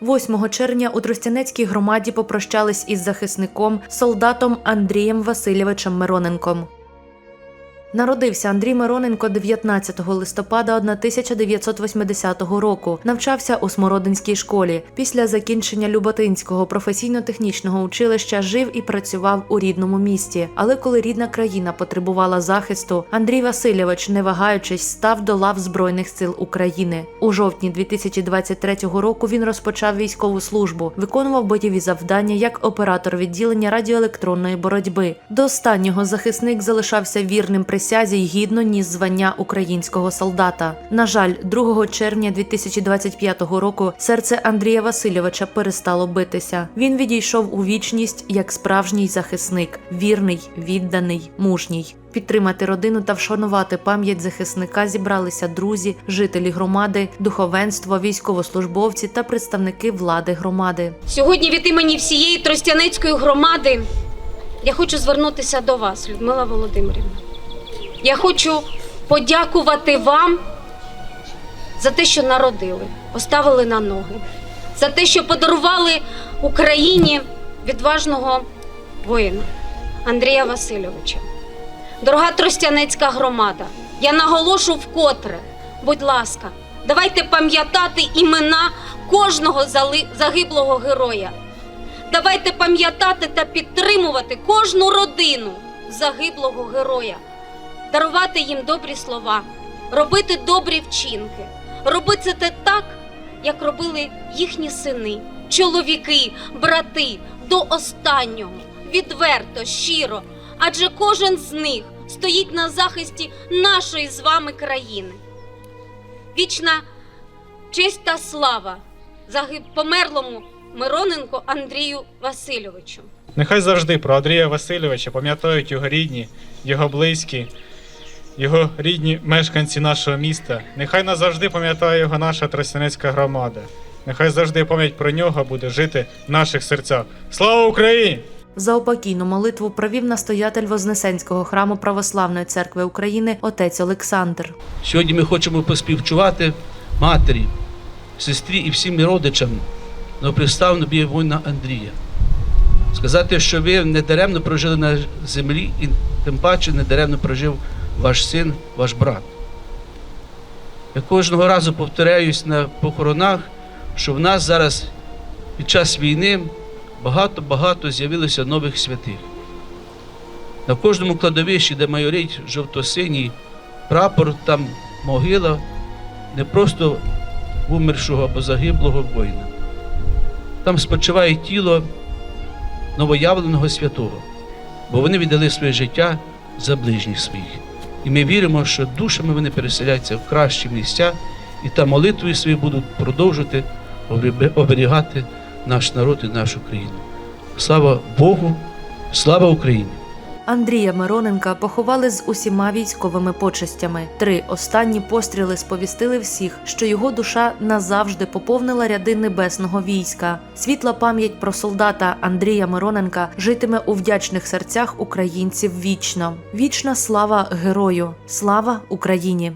8 червня у Тростянецькій громаді попрощались із захисником, солдатом Андрієм Васильовичем Мироненком. Народився Андрій Мироненко 19 листопада 1980 року. Навчався у Смородинській школі. Після закінчення Люботинського професійно-технічного училища жив і працював у рідному місті. Але коли рідна країна потребувала захисту, Андрій Васильович, не вагаючись, став до лав Збройних сил України. У жовтні 2023 року він розпочав військову службу, виконував бойові завдання як оператор відділення радіоелектронної боротьби. До останнього захисник залишався вірним присязі й гідно ніс звання українського солдата. На жаль, 2 червня 2025 року серце Андрія Васильовича перестало битися. Він відійшов у вічність як справжній захисник, вірний, відданий, мужній. Підтримати родину та вшанувати пам'ять захисника зібралися друзі, жителі громади, духовенство, військовослужбовці та представники влади громади. Сьогодні від імені всієї Тростянецької громади я хочу звернутися до вас, Людмила Володимирівна. Я хочу подякувати вам за те, що народили, поставили на ноги, за те, що подарували Україні відважного воїна Андрія Васильовича. Дорога Тростянецька громада, я наголошу вкотре, будь ласка, давайте пам'ятати імена кожного загиблого героя. Давайте пам'ятати та підтримувати кожну родину загиблого героя, дарувати їм добрі слова, робити добрі вчинки, робити це так, як робили їхні сини, чоловіки, брати до останнього, відверто, щиро, адже кожен з них стоїть на захисті нашої з вами країни. Вічна честь та слава загиб померлому Мироненко Андрію Васильовичу. Нехай завжди про Андрія Васильовича пам'ятають його рідні, його близькі, його рідні мешканці нашого міста. Нехай назавжди пам'ятає його наша Тростянецька громада. Нехай завжди пам'ять про нього буде жити в наших серцях. Слава Україні! Заопокійну молитву провів настоятель Вознесенського храму Православної церкви України отець Олександр. Сьогодні ми хочемо поспівчувати матері, сестрі і всім родичам новоприставного воїна Андрія. Сказати, що ви не даремно прожили на землі, і тим паче не даремно прожив ваш син, ваш брат. Я кожного разу повторяюсь на похоронах, що в нас зараз під час війни багато-багато з'явилося нових святих. На кожному кладовищі, де майорить жовто-синій прапор, там могила не просто умершого або загиблого воїна. Там спочиває тіло новоявленого святого, бо вони віддали своє життя за ближніх своїх. І ми віримо, що душами вони переселяться в кращі місця і та молитвою свої будуть продовжувати оберігати наш народ і нашу країну. Слава Богу, слава Україні! Андрія Мироненка поховали з усіма військовими почестями. Три останні постріли сповістили всіх, що його душа назавжди поповнила ряди небесного війська. Світла пам'ять про солдата Андрія Мироненка житиме у вдячних серцях українців вічно. Вічна слава герою! Слава Україні!